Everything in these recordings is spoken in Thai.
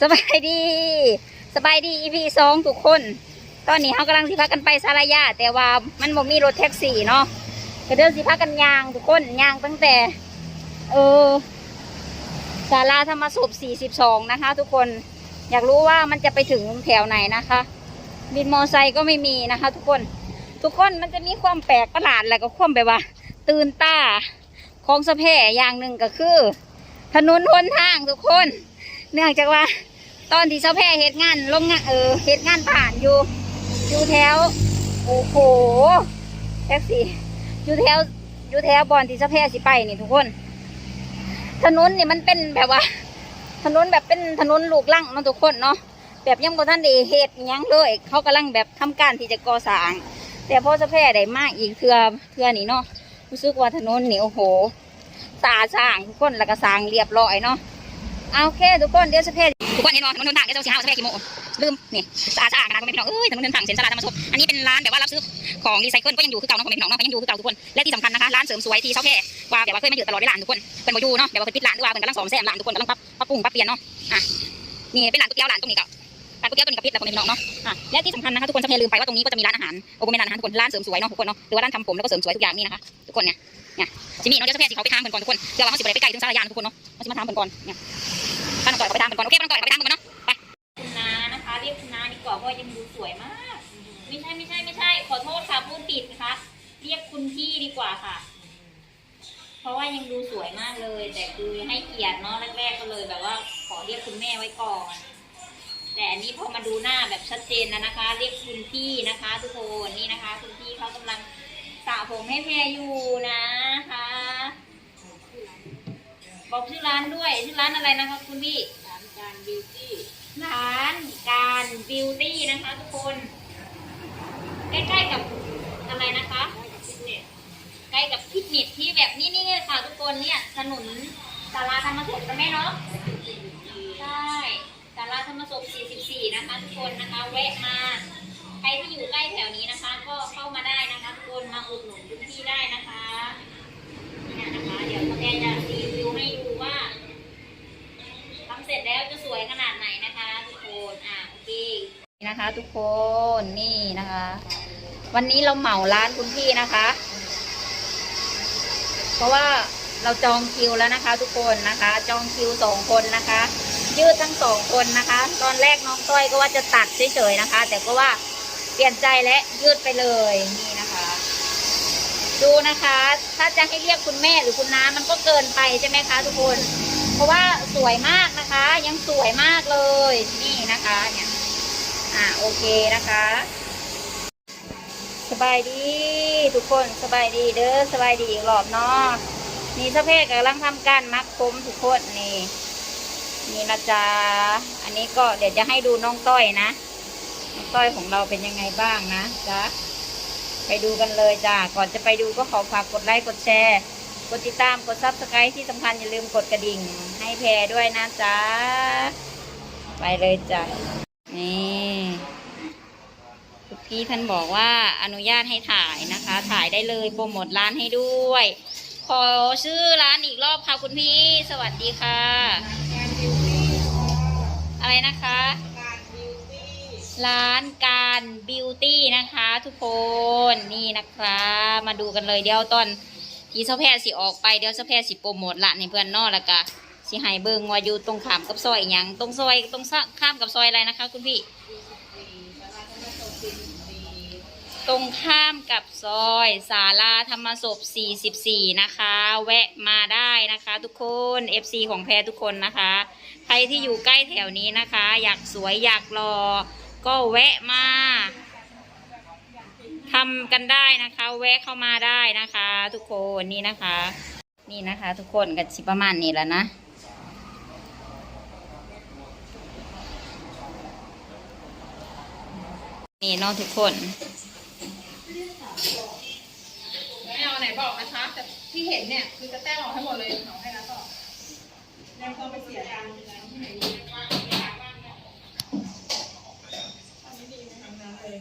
สบายดี สบายดี EP สองทุกคน ตอนนี้เขากำลังสิพากันไปสารยาแต่ว่ามันบ่มีรถแท็กซี่เนาะก็เดินสิพากันยางทุกคนยางตั้งแต่ เออศาลาธรรมศพ42 นะคะ ทุกคนอยากรู้ว่ามันจะไปถึงแถวไหนนะคะบินมอไซค์ก็ไม่มีนะคะ ทุกคนทุกคนมันจะมีความแปลกประหลาดแล้วก็ความแบบว่า ตื่นตาของสะเพอย่างหนึ่งก็คือ ถนนหนทางทุกคน เนื่องจากว่า ตอนที่สะเพเหตุงานลงงานเออเหตุงานผ่านอยู่ อยู่แถวโอ้โหแท็กซี่อยู่แถวอยู่แถวบอนที่สะเพสิไปนี่ทุกคน ถนนนี่มันเป็นแบบว่า ถนนแบบเป็นถนนลูกลังเนาะทุกคนเนาะแบบยังบ่ทันได้เฮ็ดยังเลย เขากำลังแบบทำการที่จะก่อสร้าง แต่พอสะเพได้มากอีกเทือเทือนี่เนาะรู้สึกว่าถนนนี่โอ้โหสาสร้างทุกคนแล้วก็สร้างเรียบร้อยเนาะ เอาโอเคทุกคนเดี๋ยวสะเพทุกคนเห็นบ่ถนนเดินทางเดี๋ยวจ้าสิหาว่าสะเพกี่โมงลืมนี่สะอาดสร้างนะคุณพี่น้องเอ้ยถนนเดินทางเส้นสลาธรรมศพอันนี้เป็นร้านแบบว่ารับซื้อของรีไซเคิลก็ยังอยู่คือเก่าเนาะคุณพี่น้องเนาะก็ยังอยู่คือเก่าทุกคนและที่สำคัญนะคะร้านเสริมสวยที่เช่าแค่ว่าแบบว่าเคยมาอยู่ตลอดเวลาทุกคนเป็นบ่อยู่เนาะแบบว่าเพิ่นปิดร้านหรือว่าเพิ่นกำลังซ่อมแซมร้านทุกคนกำลังปรับปรับปรุงปรับเปลี่ยนเนาะอะนี่เป็นร้านก๋วยเตี๋ยวร้านตรงนี้ก็ร้านก๋วยเตี๋ยวตัวนี้กับพิษแล้วคนพี่น้องเนาะอะและที่สำคัญนะคะทุกคนจะไม่ลืมไปว่าตรงนี้ก็จะมีร้านอาหารโอ้โหเป็นร้านอาหารทุกคนร้านเสริมสวยเนาะทุกคนเนาะหรือว่าร้านทำผมแล้วก็เสริมสวยทุกอย่างนี่นะคะทุกคนเนี่ย เนี่ยจิมี่เนาะเดี๋ยวจะแพทย์สิเขาไปทางเพิ่นก่อนทุกคนเดี๋ยวเราเขาสิไปไปไกลถึงสารยานทุกคนเนาะเขาจะมาทางเพิ่นก่อนเนี่ยท่านก่อนไปทางเพิ่นก่อนโอเคท่านก่อนไปทางเพิ่อนเนาะไปคุณนานะคะเรียกคุณนาดีกว่าเพราะยังดูสวยมาก ไม่ใช่ไม่ใช่ไม่ใช่ ขอโทษค่ะพูดผิดนะคะเรียกคุณพี่ดีกว่าค่ะ เพราะว่ายังดูสวยมากเลย แต่คือให้เกียรติเนาะแรกๆก็เลยแบบว่า ขอเรียกคุณแม่ไว้ก่อนแต่อันนี้พอมาดูหน้าแบบชัดเจนแล้วนะคะ เรียกคุณพี่นะคะ ทุกคนนี่นะคะ คุณพี่เขากำลัง ระผมให้แพรอยู่นะคะบอกชื่อร้านด้วย ชื่อร้านอะไรนะคะคุณพี่ร้านการบิวตี้ร้านการบิวตี้นะคะทุกคน ใกล้ๆกับอะไรนะคะใกล้กับฟิตเนสที่แบบนี้นี่ค่ะทุกคนเนี่ยถนนสาราธรรมศพกันไหมเนาะใช่สาราธรรมศพ44 นะคะทุกคนนะคะแวะมา ใครที่อยู่ใกล้แถวนี้นะคะ ก็เข้ามาได้นะคะทุกคนมาอุดหนุนพื้นที่ได้นะคะเนี่ยนะคะ เดี๋ยวพ่อแกจะรีวิวให้ดูว่าทำเสร็จแล้วจะสวยขนาดไหนนะคะ ทุกคนอะโอเคนี่นะคะ ทุกคนนี่นะคะ วันนี้เราเหมาร้านคุณพี่นะคะ เพราะว่าเราจองคิวแล้วนะคะ ทุกคนนะคะ จองคิวสองคนนะคะ ยืดทั้งสองคนนะคะ ตอนแรกน้องต้อยก็ว่าจะตัดเฉยๆนะคะ แต่ก็ว่า เปลี่ยนใจและยืดไปเลยนี่นะคะ ดูนะคะ ถ้าจะให้เรียกคุณแม่หรือคุณน้ามันก็เกินไปใช่ไหมคะทุกคน เพราะว่าสวยมากนะคะ ยังสวยมากเลยนี่นะคะเนี่ยอ่าโอเคนะคะ สบายดีทุกคนสบายดีเด้อสบายดีอีกรอบเนาะนี่สะเพกกำลังทำการมัดผมทุกคนนี่นี่นะจ๊ะ อันนี้ก็เดี๋ยวจะให้ดูน้องต้อยนะ ต้อยของเราเป็นยังไงบ้างนะจ๊ะไปดูกันเลยจ้ะก่อนจะไปดูก็ขอฝากกดไลค์กดแชร์ กดติดตามกดซับสไครต์ที่สำคัญอย่าลืมกดกระดิ่ง ให้แพรด้วยนะจ๊ะไปเลยจ้ะนี่คุณพี่ท่านบอกว่าอนุญาตให้ถ่ายนะคะ ถ่ายได้เลยโปรโมทร้านให้ด้วย ขอชื่อร้านอีกรอบค่ะคุณพี่ สวัสดีค่ะ อะไรนะคะ ร้านการบิวตี้นะคะทุกคนนี่นะคะ มาดูกันเลยเดี๋ยวตอนที่เสาแพรสิออกไปเดี๋ยวเสาแพรสิโปรโมทละในเพื่อนนอกแล้วก็สิให้เบิงว่าอยู่ตรงขามกับซอยอย่างตรงซอยตรงข้ามกับซอยอะไรนะคะ คุณพี่ ตรงข้ามกับซอยศาลาธรรมศพ 44 นะคะ แวะมาได้นะคะ ทุกคน FC ของแพรทุกคนนะคะ ใครที่อยู่ใกล้แถวนี้นะคะ อยากสวยอยากรอ ก็แวะมาทำกันได้นะคะ แวะเข้ามาได้นะคะ ทุกคนนี่นะคะ นี่นะคะ ทุกคนกันสิประมาณนี้แล้วนะนี่น้องทุกคนไม่เอาไหนบอกนะคะแต่ที่เห็นเนี่ย คือจะแต้มออกให้หมดเลยเหนาให้แล้วต่อแล้วก็ไปเสียตังค์ที่ไหน เลย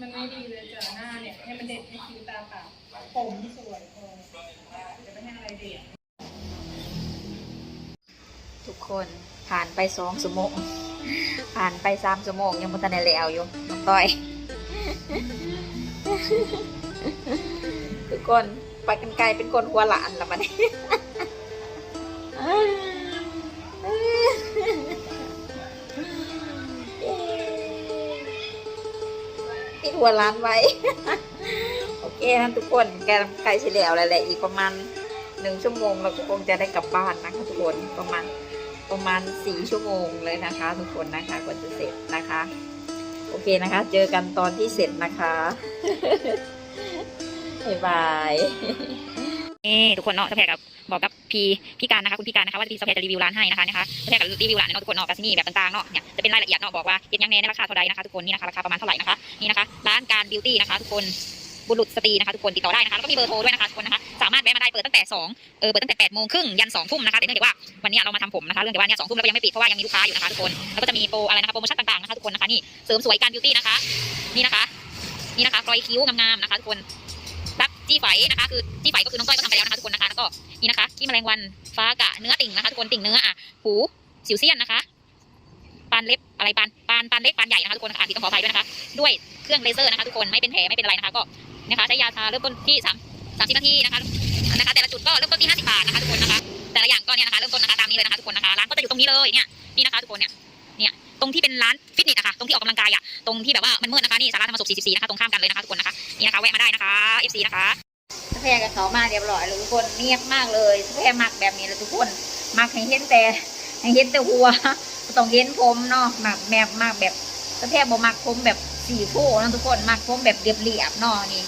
มันไม่ดีเลยจ้ะหน้าเนี่ยให้มันเด็ดให้คิ้วตาปากผมสวยพอจะไม่ให้อะไรเด็ดทุกคนผ่านไปสองชั่วโมงผ่านไปสามชั่วโมงยังบ่ทันได้แล้วอยู่น้องต้อย ทุกคนไปกันไกลเป็นคนหัวหลานละมัน วร้านไว้ โอเคนะทุกคนแกไก่เฉลียอะไรแหละอีกประมาณหนึ่งชั่วโมงเราก็คงจะได้กลับบ้านนะคะทุกคนประมาณประมาณสี่ชั่วโมงเลยนะคะ ทุกคนนะคะกว่าจะเสร็จนะคะ โอเคนะคะ เจอกันตอนที่เสร็จนะคะบ๊ายบาย นี่ทุกคนเนาะสแพรกับบอกกับพี่พี่การนะคะคุณพี่การนะคะว่าพี่สแพรจะรีวิวร้านให้นะคะนะคะสแพรกับรีวิวร้านเนาะทุกคนเนาะกับนี่แบบต่างๆเนาะเนี่ยจะเป็นรายละเอียดเนาะบอกว่าเป็นยังไงในราคาเท่าใดนะคะทุกคนนี่นะคะราคาประมาณเท่าไหร่นะคะนี่นะคะ ร้านการบิวตี้นะคะทุกคนบุรุษสตรีนะคะทุกคนติดต่อได้นะคะแล้วก็มีเบอร์โทรด้วยนะคะทุกคนนะคะสามารถแวะมาได้เปิดตั้งแต่สองเออเปิดตั้งแต่แปดโมงครึ่งยันสองทุ่มนะคะแต่เนื่องจากว่าวันนี้เรามาทำผมนะคะเรื่องจากว่าเนี่ยสองทุ่มแล้วก็ยังไม่ปิดเพราะว่ายังมีลูกค้าอยู่นะคะทุกคนแล้วก็จะมีโปรอะไรนะคะโปรโมชั่นต่างๆนะคะทุกคนนะคะนี่เสริมสวยการบิวตี้นะคะนี่นะคะนี่นะคะรอยคิ้วงามๆนะคะทุกคน จี้ไฝนะคะคือจี้ไฝก็คือน้องก้อยก็ทำไปแล้วนะคะทุกคนนะคะแล้วก็นี่นะคะขี้แมลงวันฟ้ากะเนื้อติ่งนะคะทุกคนติ่งเนื้ออะหูสิวเซียนนะคะปานเล็บอะไรปานปานปานเล็กปานใหญ่นะคะทุกคนนะคะอ่านผิดต้องขออภัยด้วยนะคะ ด้วยเครื่องเลเซอร์นะคะทุกคนไม่เป็นแผลไม่เป็นอะไรนะคะก็นะคะใช้ยาทาเริ่มต้นที่สามสามสิบนาทีนะคะนะคะ แต่ละจุดก็เริ่มต้นที่ห้าสิบบาทนะคะทุกคนนะคะแต่ละอย่างก็เนี่ยนะคะเริ่มต้นนะคะตามนี้เลยนะคะทุกคนนะคะร้านก็จะอยู่ตรงนี้เลยเนี่ยนี่นะคะทุกคนเนี่ย ตรงที่เป็นร้านฟิตเนสนะคะตรงที่ออกกำลังกายอะตรงที่แบบว่ามันมืดนะคะนี่สาราธรรมสุข44นะคะตรงข้ามกันเลยนะคะทุกคนนะคะนี่นะคะแวะมาได้นะคะ FC นะคะสแพรกับเขามาเรียบร้อยเลยทุกคนเนียบมากเลยสแพรมักแบบนี้เลยทุกคนมักให้เห็นแต่ให้เห็นแต่หัวต้องเห็นผมเนาะมักแบบมักแบบสแพรบ่มักผมแบบสีโฟูนะทุกคนมักผมแบบเรียบๆเนาะนี่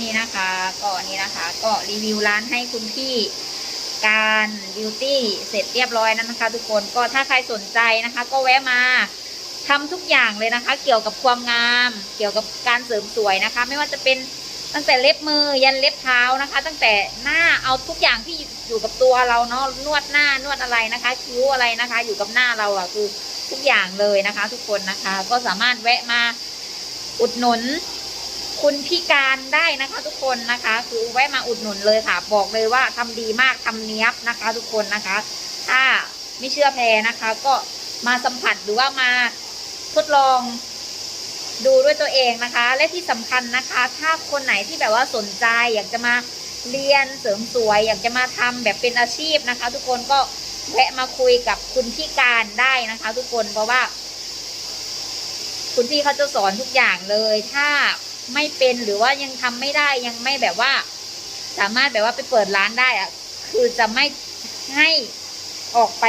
นี่นะคะ ก็นี่นะคะ ก็รีวิวร้านให้คุณพี่ การบิวตี้เสร็จเรียบร้อยแล้วนะคะ ทุกคนก็ถ้าใครสนใจนะคะ ก็แวะมาทำทุกอย่างเลยนะคะ เกี่ยวกับความงาม เกี่ยวกับการเสริมสวยนะคะ ไม่ว่าจะเป็นตั้งแต่เล็บมือยันเล็บเท้านะคะ ตั้งแต่หน้าเอาทุกอย่างที่อยู่กับตัวเราเนาะนวดหน้านวดอะไรนะคะ คิ้วอะไรนะคะ อยู่กับหน้าเราอะคือทุกอย่างเลยนะคะ ทุกคนนะคะ ก็สามารถแวะมาอุดหนุน คุณพิการได้นะคะทุกคนนะคะ คือแวะมาอุดหนุนเลยค่ะ บอกเลยว่าทำดีมากทำเนี้ยบนะคะ ทุกคนนะคะ ถ้าไม่เชื่อแพรนะคะ ก็มาสัมผัสหรือว่ามาทดลองดูด้วยตัวเองนะคะ และที่สำคัญนะคะ ถ้าคนไหนที่แบบว่าสนใจ อยากจะมาเรียนเสริมสวย อยากจะมาทำแบบเป็นอาชีพนะคะ ทุกคนก็แวะมาคุยกับคุณพี่การได้นะคะ ทุกคนเพราะว่า คุณพี่เขาจะสอนทุกอย่างเลยถ้า ไม่เป็นหรือว่ายังทำไม่ได้ยังไม่แบบว่า สามารถแบบว่าไปเปิดร้านได้อะคือจะไม่ให้ออกไป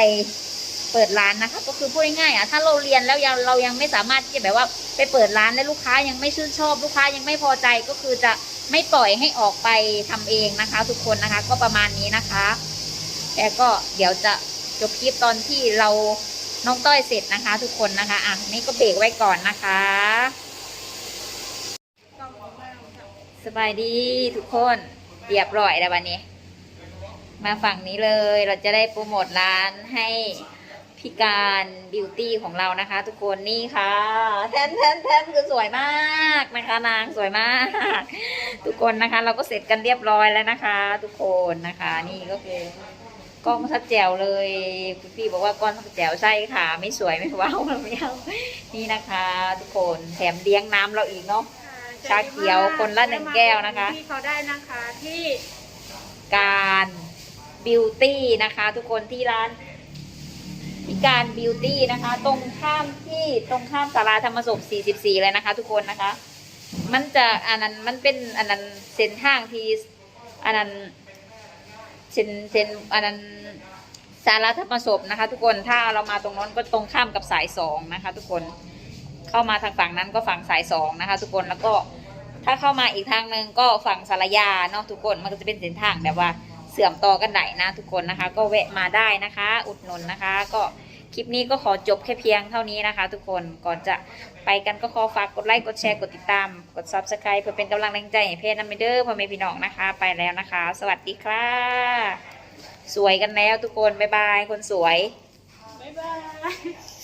เปิดร้านนะคะก็คือพูดง่ายๆอะถ้าเราเรียนแล้วยังเรายังไม่สามารถที่จะแบบว่าไปเปิดร้านและลูกค้ายังไม่ชื่นชอบ ลูกค้ายังไม่พอใจก็คือจะไม่ปล่อยให้ออกไปทำเองนะคะ ทุกคนนะคะ ก็ประมาณนี้นะคะแต่ก็เดี๋ยวจะจบคลิปตอนที่เราน้องต้อยเสร็จนะคะ ทุกคนนะคะอะนี่ก็เบรกไว้ก่อนนะคะ สบายดีทุกคนเรียบร้อยแล้ววันนี้ มาฝั่งนี้เลยเราจะได้โปรโมทร้านให้พี่การบิวตี้ของเรานะคะ ทุกคนนี่ค่ะแทนแทนแทนคือสวยมากนะคะ นางสวยมาก ทุกคนนะคะ เราก็เสร็จกันเรียบร้อยแล้วนะคะ ทุกคนนะคะ นี่ก็คือกล้องทัดแจวเลยคุณพี่บอกว่ากล้องทัดแจวใช่ค่ะ ไม่สวยไม่ว้าวไม่เอานี่นะคะ ทุกคนแถมเลี้ยงน้ำเราอีกเนาะ ชาเขียวคนละหนึ่งแก้วนะคะ ที่เขาได้นะคะที่การบิวตี้นะคะ ทุกคนที่ร้านพิการบิวตี้นะคะ ตรงข้ามที่ตรงข้ามศาลาธรรมศพ44 เลยนะคะ ทุกคนนะคะ มันจะอันนั้นมันเป็นอันนั้นเส้นทางที่อันนั้นเส้นเส้นอันนั้นศาลาธรรมศพนะคะ ทุกคนถ้าเรามาตรงนั้นก็ตรงข้ามกับสายสองนะคะ ทุกคน เข้ามาทางฝั่งนั้นก็ฝั่งสายสองนะคะ ทุกคนแล้วก็ถ้าเข้ามาอีกทางหนึ่งก็ฝั่งสารยาเนาะทุกคนมันก็จะเป็นเส้นทางแบบว่าเสื่อมต่อกันไหนนะทุกคนนะคะ ก็แวะมาได้นะคะ อุดหนุนนะคะ ก็คลิปนี้ก็ขอจบแค่เพียงเท่านี้นะคะ ทุกคนก่อนจะไปกันก็ขอฝากกดไลค์กดแชร์กดติดตาม กด subscribe เพื่อเป็นกำลังแรงใจให้เพจนัมเบเดอร์พ่อแม่พี่น้องนะคะ ไปแล้วนะคะ สวัสดีค่ะสวยกันแล้วทุกคนบ๊ายบายคนสวยบ๊ายบาย